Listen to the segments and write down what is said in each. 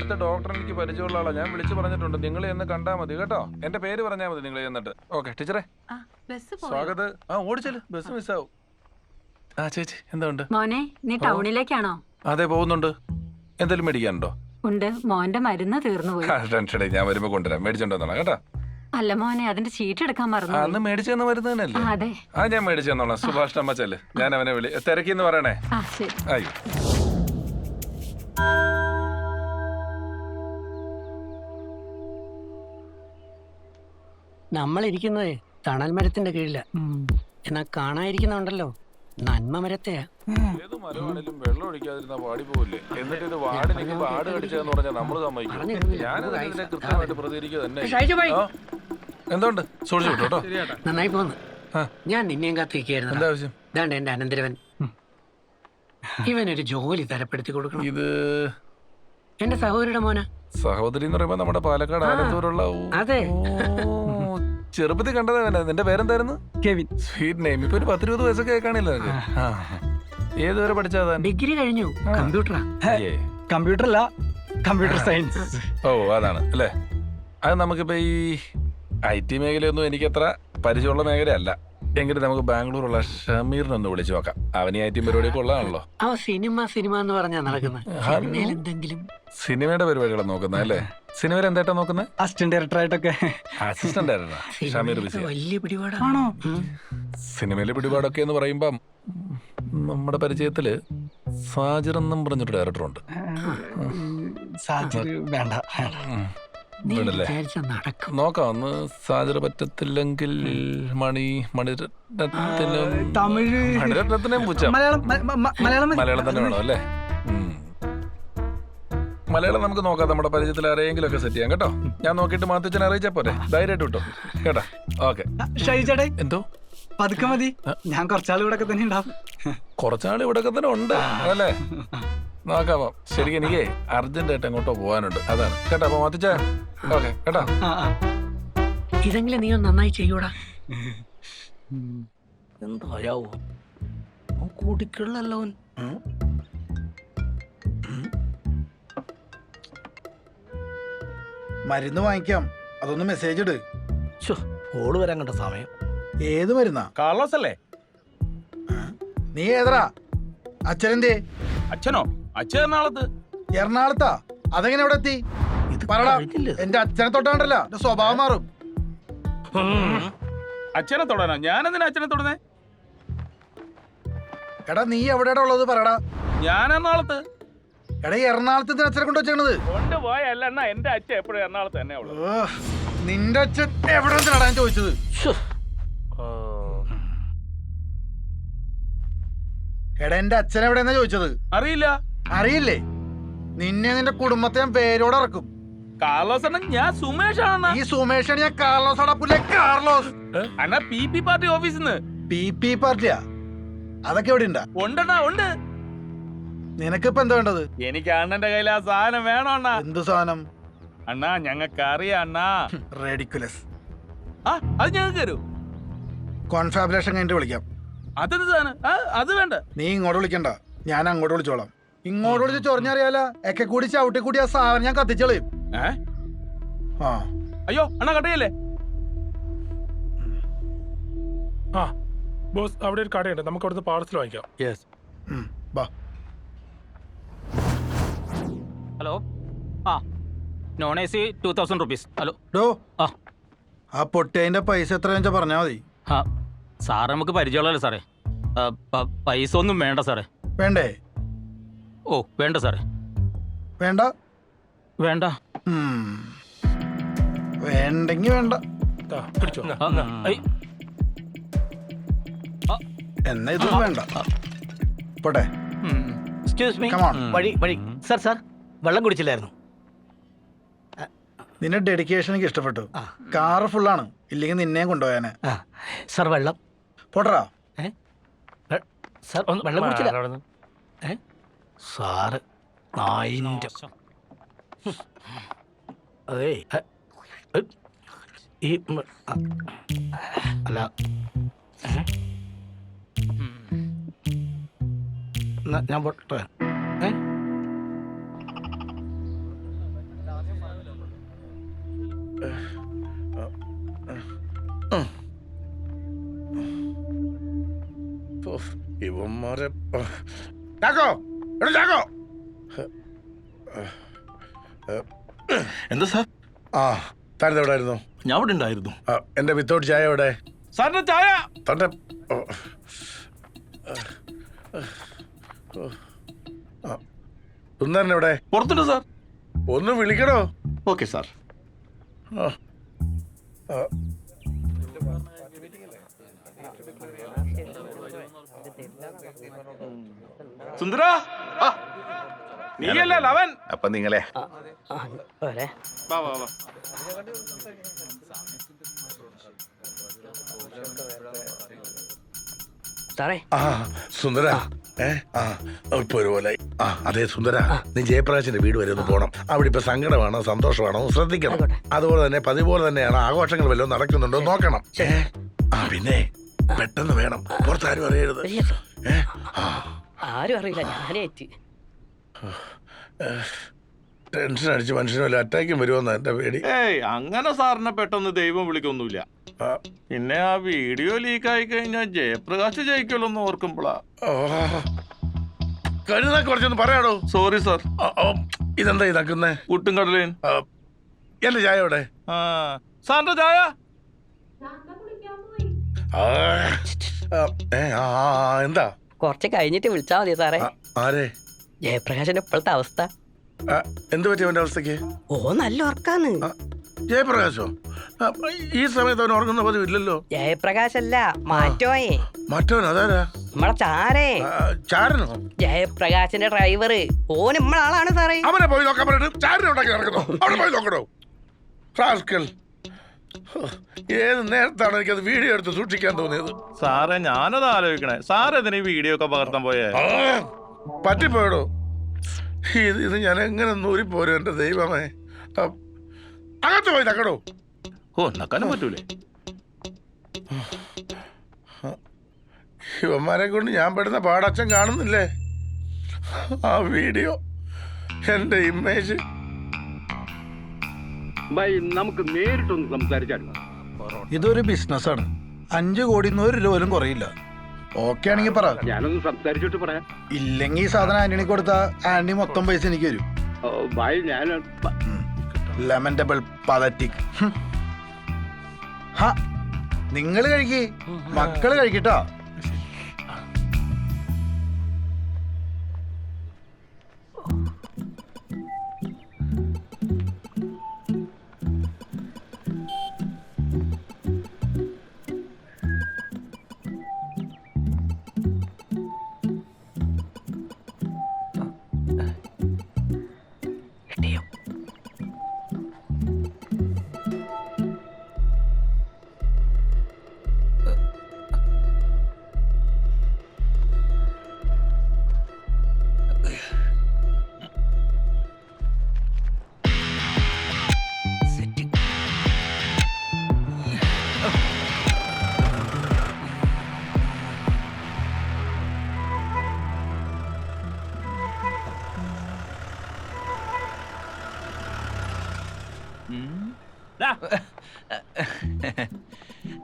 അവിടുത്തെ ഡോക്ടർ എനിക്ക് പരിചയമുള്ള ആളാ. ഞാൻ വിളിച്ചു പറഞ്ഞിട്ടുണ്ട്. നിങ്ങൾ എന്ന് കണ്ടാ മതി കേട്ടോ. എന്റെ പേര് പറഞ്ഞാൽ മതി നിങ്ങൾ എന്നിട്ട്. ഓക്കെ ടീച്ചറെ. സ്വാഗത്. ആ ഓടിച്ചൽ. ബസ് മിസ്സാവും ആ ചേച്ചി എന്താ ഉണ്ട്? മോനെ നീ ടൗണിലേക്കാണോ? അതെ പോകുന്നുണ്ട്. എന്തെങ്കിലും മേടിക്കാനുണ്ടോ? ഉണ്ട്. മോന്റെ മരുന്ന് തീർന്നു പോയി. ടെൻഷൻ ഞാൻ വരുമ്പോ കൊണ്ടുവരാം. മേടിച്ചോണ്ടോന്നാ കേട്ടോ. അല്ല മോനെ അതിന്റെ ചീട്ട് എടുക്കാൻ മറന്നു അന്ന് മേടിച്ചു തന്ന മരുന്ന് തന്നെയല്ലേ? അതെ. ആ ഞാൻ മേടിച്ചു തന്നോളാം. സുഭാഷ് അമ്മച്ചല്ലേ. ഞാൻ അവനെ വിളി തിരക്കിന്ന് പറയണേ. ആ ശരി. അയ്യോ നമ്മൾ ഇരിക്കുന്നതേ തണൽ മരത്തിന്റെ കീഴില. എന്നാ കാണാതിരിക്കുന്നുണ്ടല്ലോ നന്മ മരത്തെയാ. ഏത് മരമാണെങ്കിലും വെള്ളം ഒഴിക്കാതിരുന്ന വാടി പോവില്ലേ? എന്നിട്ട് ഇത് വാടി നിൽക്കുമ്പോ ആട് കടിച്ചതെന്ന് പറഞ്ഞാൽ നമ്മൾ സമ്മതിക്കും. പറഞ്ഞിരുന്നില്ല. ഞാനത് ഇതിനെ കൃത്യമായിട്ട് പ്രതികരിക്കുക തന്നെ സൂക്ഷിച്ചു നന്നായി പോന്ന്. ഞാൻ നിന്നെയും കാത്തിരിക്കുന്നു എന്താ ആവശ്യം? ഇതാണ്ട് എന്റെ അനന്തരവൻ. ഇവനൊരു ജോലി തരപ്പെടുത്തി കൊടുക്കണം. ഇത് എന്റെ സഹോദരിയുടെ മോനാ. സഹോദരി എന്ന് പറയുമ്പോ നമ്മുടെ പാലക്കാട് ആലത്തൂരുള്ള അതെ. ചെറുപ്പത്തിൽ കണ്ടതാ നിന്റെ പേരെന്തായിരുന്നു? കെവിൻ. സ്വീറ്റ് നെയിം ഇപ്പൊ ഒരു പത്തിരുപത് വയസ്സൊക്കെ കാണില്ല. ഏതുവരെ പഠിച്ചാതാ ഡിഗ്രി കഴിഞ്ഞു. കമ്പ്യൂട്ടറാ. കമ്പ്യൂട്ടർ അല്ല കമ്പ്യൂട്ടർ സയൻസ്. ഓ അതാണ് അല്ലേ? അത് നമുക്കിപ്പോ ഈ ഐ ടി മേഖലയൊന്നും എനിക്കത്ര പരിചയമുള്ള മേഖലയല്ല. എങ്കിലും നമുക്ക് ബാംഗ്ലൂരുള്ള ഷമീറിനൊന്ന് വിളിച്ചു നോക്കാം. അവന് ഈ ഐ ടി പരിപാടിയൊക്കെ ഉള്ളതാണല്ലോ. അവ സിനിമ സിനിമ എന്ന് പറഞ്ഞാ നടക്കുന്നത് എന്തെങ്കിലും. സിനിമയുടെ പരിപാടികളാണ് നോക്കുന്നത് അല്ലേ? സിനിമയിൽ എന്തായിട്ടാ നോക്കുന്നത് അസിസ്റ്റന്റ് ഡയറക്ടർ ആയിട്ടൊക്കെ അസിസ്റ്റന്റ് ഡയറക്ടർ ഷമീർ ബിസി വലിയ പിടിപാടാണോ സിനിമയിലെ പിടിപാടൊക്കെ എന്ന് പറയുമ്പം നമ്മുടെ പരിചയത്തിൽ സാജിർ എന്നും പറഞ്ഞൊരു ഡയറക്ടറുണ്ട്. വേണ്ട. വേണ്ട. വിചാരിച്ച നടക്കും. നോക്കാം ഒന്ന് സാജിർ പറ്റത്തില്ലെങ്കിൽ മണി മണിരത്നത്തിനും തമിഴ്. മണിരത്നത്തിനെയും പൂച്ച. മലയാളം മ- മ- മ- മലയാളം. മലയാളം തന്നെ വേണം അല്ലേ? ഉം. മലയാളം നമുക്ക് നോക്കാം നമ്മുടെ പരിചയത്തിൽ ആരെങ്കിലും ഒക്കെ സെറ്റ് ചെയ്യാം കേട്ടോ? ഞാൻ നോക്കിയിട്ട് മാത്തച്ഛനെ അറിയിച്ചാ പോരെ? ധൈര്യമായിട്ട് കിട്ടും കേട്ടാ? ഓക്കെ. എന്തോ? പതുക്കെ മതി. ഞാൻ കുറച്ചാൾ ഇവിടെ തന്നെ ഉണ്ടാവും. കുറച്ചാൾ ഇവിടെ തന്നെ ഉണ്ട് അതല്ലേ നോക്കാം ശരിക്കും എനിക്ക് അർജന്റ് ആയിട്ട് എങ്ങോട്ടോ പോകാനുണ്ട്. അതാണ്. കേട്ടോ അപ്പൊ മാത്തിച്ച ഓക്കെ കേട്ടോ. ഇതെങ്കിലും നീ ഒന്ന് നന്നായി ചെയ്യൂടാ. എന്തായാവോ? കൂടിക്കുള്ളല്ലോ മരുന്ന് വാങ്ങിക്കാം. അതൊന്ന് മെസ്സേജ് ഇട്. ഫോൾ വരാൻ കണ്ട സമയം. ഏത് മരുന്നാ? കാർലോസ് അല്ലേ നീ ഏതറാ അച്ഛനെന്തേ? അച്ഛനോ? അച്ഛൻ എറണാകുളത്ത്? എറണാകുളത്താ അതെങ്ങനെ ഇവിടെ എത്തി? പറടാ? എന്റെ അച്ഛനെ തൊട്ടാണ്ടല്ലോ എന്റെ സ്വഭാവം മാറും. അച്ഛനെ തൊടാനോ? ഞാനെന്തിനാ അച്ഛനെ തൊടുന്നേ? എടാ നീ എവിടെയാടാ ഉള്ളത് പറടാ? ഞാൻ എറണാകുളത്ത് എടാ എറണാകുളത്ത് അച്ഛനെ കൊണ്ട് വെച്ചത് കൊണ്ട് പോയല്ല എന്നാ എന്റെ അച്ഛൻ എപ്പോഴും എറണാകുളത്ത് തന്നെ നിന്റെ അച്ഛൻ എവിടെ നടാൻ ചോദിച്ചത്? എടാ എന്റെ അച്ഛൻ എവിടെയെന്നാ ചോദിച്ചത്? അറിയില്ല. അറിയില്ലേ? നിന്നെ നിന്റെ കുടുംബത്തെ ഞാൻ പേരോടെ ഇറക്കും. കാർലോസ് അണ്ണൻ ഞാൻ സുമേഷ് ഈ സുമേഷാണ് ഞാൻ കാർലോസ് അടപ്പില്ലേ കാർലോസ്. അണ്ണാ പി പി പാർട്ടി ഓഫീസിന്ന്. പി പി പാർട്ടിയാ? അതൊക്കെ എവിടെ ഉണ്ടാ ഉണ്ടണ്ണാ ഉണ്ട്. നിനക്കിപ്പോ എന്താ വേണ്ടത്? എനിക്ക് അണ്ണന്റെ കയ്യിൽ ആ സാധനം വേണോ അണ്ണാ. എന്ത് സാധനം? അണ്ണാ ഞങ്ങൾക്ക് അറിയാം അണ്ണാ റേഡിക്കുലസ്. ആ അത് ഞങ്ങൾക്ക് തരൂ. കോൺഫാബുലേഷൻ കഴിഞ്ഞിട്ട് വിളിക്കാം. അതെന്ത് സാധനം? അത് വേണ്ട. നീ ഇങ്ങോട്ട് വിളിക്കണ്ട. ഞാൻ അങ്ങോട്ട് വിളിച്ചോളാം. ഇങ്ങോട്ട് ചൊറിഞ്ഞറിയാല? ഒക്കെ കൂടി ചവിട്ടി കൂടി ആ സാധനം ഞാൻ കത്തിച്ചോളയും ആ. അയ്യോ അണ്ണാ കട്ടയല്ലേ ആ ബോസ് അവിടെ ഒരു കടയുണ്ട്. നമുക്ക് അവിടുന്ന് പാർസൽ വാങ്ങിക്കാം. യെസ് ബാ. ഹലോ? ആ non A C two thousand rupees hello? ഡോ ആ. ആ പൊട്ടേന്റെ പൈസ എത്രയാണെന്ന് വെച്ചാൽ പറഞ്ഞാൽ മതി. ആ സാർ നമുക്ക് പരിചയമുള്ളല്ലോ സാറേ? പൈസ ഒന്നും വേണ്ട സാറേ. വേണ്ടേ? ഓ വേണ്ട സാറേ. വേണ്ട? വേണ്ട. വേണ്ടെങ്കി വേണ്ട. പിടിച്ചോ. എന്നാ ഇതും വേണ്ട. പോട്ടെ. Excuse me me. Come on. വഴി വഴി. സാർ സാർ വെള്ളം കുടിച്ചില്ലായിരുന്നു. നിന്റെ ഡെഡിക്കേഷൻ എനിക്ക് ഇഷ്ടപ്പെട്ടു. കാറ് ഫുള്ളാണ് ഇല്ലെങ്കിൽ നിന്നെയും കൊണ്ടുപോയാനെ. ആ. സാർ വെള്ളം. പോട്ടറാ വെ- സാർ ഒന്ന് വെള്ളം കുടിച്ചില്ല. അവിടുന്ന്. സാറ് നായിന്റെ അതേ ഈ അല്ല ഞാൻ പോട്ടെ ഏ ഇവന്മാരെ ചാക്കോ എന്താ സാർ ആ താരത്തെ എവിടെ ആയിരുന്നു ഞാൻ ഇവിടെ ഉണ്ടായിരുന്നു ആ, എന്റെ വിത്തൗട്ട് ചായ എവിടെ സാറിന്റെ ചായ തന്റെ ഓ. ആ. സുന്ദരൻ എവിടെ പുറത്തുണ്ട് സാർ ഒന്ന് വിളിക്കണോ ഓക്കെ സാർ ആ. ആ. സുന്ദര നീയല്ലേ ലവൻ? അപ്പൊ നിങ്ങളെ. സാറേ. സുന്ദര. ഇപ്പൊ ഒരുപോലെ. ആ അതെ സുന്ദര. നീ ജയപ്രകാശിന്റെ വീട് വരെ ഒന്ന് പോണം. അവിടെ ഇപ്പൊ സങ്കടമാണോ സന്തോഷമാണോ ഒന്ന് ശ്രദ്ധിക്കണം. അതുപോലെ തന്നെ പതിപോലെ തന്നെയാണ് ആഘോഷങ്ങൾ വല്ലതും നടക്കുന്നുണ്ടോ നോക്കണം. ആ പിന്നെ? പെട്ടെന്ന് വേണം. പുറത്താരും അറിയരുത്. ആരും അറിയില്ല. ഞാനേറ്റ് ടെൻഷൻ അടിച്ച് മനുഷ്യനല്ല അറ്റാക്കും വരുമെന്നാ എന്റെ പേടി. ഏയ് അങ്ങനെ സാറിനെ പെട്ടെന്ന് ദൈവം വിളിക്കൊന്നുമില്ല. പിന്നെ ആ വീഡിയോ ലീക്ക് ആയി കഴിഞ്ഞാൽ ജയപ്രകാശ് ജയിക്കുമല്ലോ എന്ന് ഓർക്കുമ്പോളാ. കരുതാ കുറച്ചൊന്ന് പറയാടോ. സോറി സാർ ഇതെന്താ ഇതാക്കുന്നേ? കുട്ടും കടലേൻ എന്റെ ചായ ഇവിടെ ആ സാറിന്റെ ചായ? എന്താ? കുറച്ച് കഴിഞ്ഞിട്ട് വിളിച്ചാ മതി സാറേ. ആരെ? ജയപ്രകാശന്റെ ഇപ്പോഴത്തെ അവസ്ഥ. എന്ത് പറ്റി അവന്റെ അവസ്ഥക്ക് ഓ നല്ല ഉറക്കാന്ന് ജയപ്രകാശോ? ഈ സമയത്ത് അവൻ ഉറങ്ങുന്ന പതിവില്ലല്ലോ ജയപ്രകാശല്ല മാറ്റോയെ. മാറ്റോ അതാരാ? നമ്മളെ ചാരേ. ചാരനോ? ജയപ്രകാശിന്റെ ഡ്രൈവർ ഓൻ നമ്മളാളാണ് സാറേ. അവനെ പോയി നോക്കാൻ പറഞ്ഞിട്ട് ചാരനെ ഉണ്ടാക്കി നടക്കുന്നോ. അവിടെ പോയി നോക്കണോ? റാസ്കൽ ഏത് നേരത്താണ് എനിക്കത് വീഡിയോ എടുത്ത് സൂക്ഷിക്കാൻ തോന്നിയത്? സാറേ ഞാനത് ആലോചിക്കണേ. സാർ ഇതിന് ഈ വീഡിയോ ഒക്കെ പകർത്താൻ പോയേ? ആ, പറ്റിപ്പോയടോ. ഇത് ഇത് ഞാൻ എങ്ങനെ നൂരിപ്പോരും എന്റെ ദൈവമേ. ആ, അകത്ത് പോയി തക്കടോ. ഓ നക്കാനും പറ്റൂലേ. ഇവന്മാരെ കൊണ്ട് ഞാൻ പെടുന്ന പാടച്ഛൻ കാണുന്നില്ലേ? ആ വീഡിയോ എന്റെ ഇമേജ്. നമുക്ക് നേരിട്ടൊന്ന് സംസാരിച്ചാൽ ഇതൊരു ബിസിനസ്സാണ്. അഞ്ചു കോടി ഒരു രൂപ പോലും കുറയില്ല. ഓക്കെ ആണെങ്കിൽ പറ. ഞാനൊന്ന് സംസാരിച്ചിട്ട് പറയാം. ഇല്ലെങ്കിൽ ഈ സാധനം ആന്റണി കൊടുത്ത ആന്റണി മൊത്തം പൈസ എനിക്ക് വരും ബൈ ഞാൻ ലെമന്റബിൾ പതറ്റിക് നിങ്ങൾ കഴിക്കി. മക്കൾ കഴിക്കട്ടോ.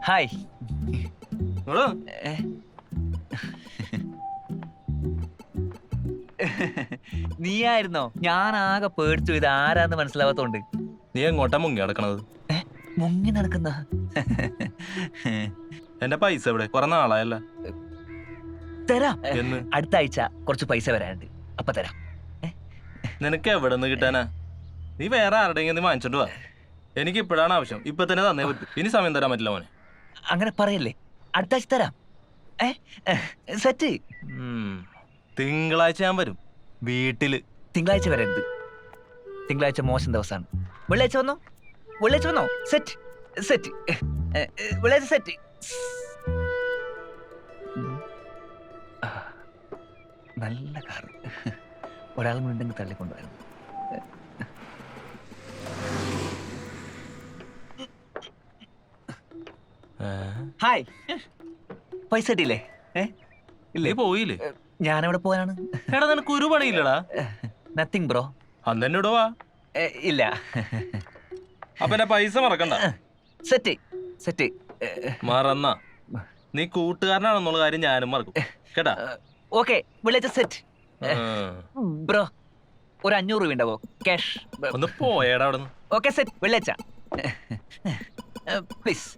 ഹായ്. നീയായിരുന്നോ? ഞാൻ ആകെ പേടിച്ചു. ഇത് ആരാന്ന് മനസ്സിലാവാത്തോണ്ട്. നീ എങ്ങോട്ടാ മുങ്ങി നടക്കണത്? മുങ്ങി നടക്കുന്ന? എന്റെ പൈസ എവിടെ? കൊറേ നാളായല്ല. തരാം. എന്ന്? അടുത്ത ആഴ്ച കുറച്ച് പൈസ വരാനുണ്ട്. അപ്പൊ തരാം. നിനക്ക് എവിടെ നിന്ന് കിട്ടാനാ? നീ വേറെ ആരുടെയെങ്കിലും നീ വാങ്ങിച്ചോണ്ട് വാ. എനിക്ക് ഇപ്പോഴാണ് ആവശ്യം. ഇപ്പൊ തന്നെ തന്നേ പറ്റൂ. ഇനി സമയം തരാൻ പറ്റില്ല മോനെ. അങ്ങനെ പറയല്ലേ? അടുത്താഴ്ച തരാം. ഏ സെറ്റ് തിങ്കളാഴ്ച ഞാൻ വരും. വീട്ടിൽ. തിങ്കളാഴ്ച വരരുത് തിങ്കളാഴ്ച മോശം ദിവസമാണ് വെള്ളിയാഴ്ച വന്നോ? വെള്ളിയാഴ്ച വന്നോ? സെറ്റ് സെറ്റ് വെള്ളിയാഴ്ച സെറ്റ് നല്ല കാർ ഒരാൾ ഉണ്ടെങ്കിൽ തള്ളിക്കൊണ്ടുവരുന്നു ഹായ്. പൈസ കിട്ടിയില്ലേ? ഇല്ലേ? പോയില്ലേ? ഞാൻ എവിടെ പോകാനാണ് എടാ നിനക്ക് ഒരു പണിയില്ലടാ. നത്തിങ് ബ്രോ അന്ന് എന്നോട് വാ ഇല്ല. അപ്പൊ എന്റെ പൈസ മറക്കണ്ട. സെറ്റ് സെറ്റ് മറന്ന. നീ കൂട്ടുകാരനാണെന്നുള്ള കാര്യം ഞാനും മറക്കും. കേട്ടാ? ഓക്കെ വിളിച്ച സെറ്റ് ബ്രോ ഒരു അഞ്ഞൂറ് രൂപ ഉണ്ടാവോ? ക്യാഷ് ഒന്ന് പോയേടാ അവിടെ നിന്ന് ഓക്കെ സെറ്റ് വിളിച്ച പ്ലീസ്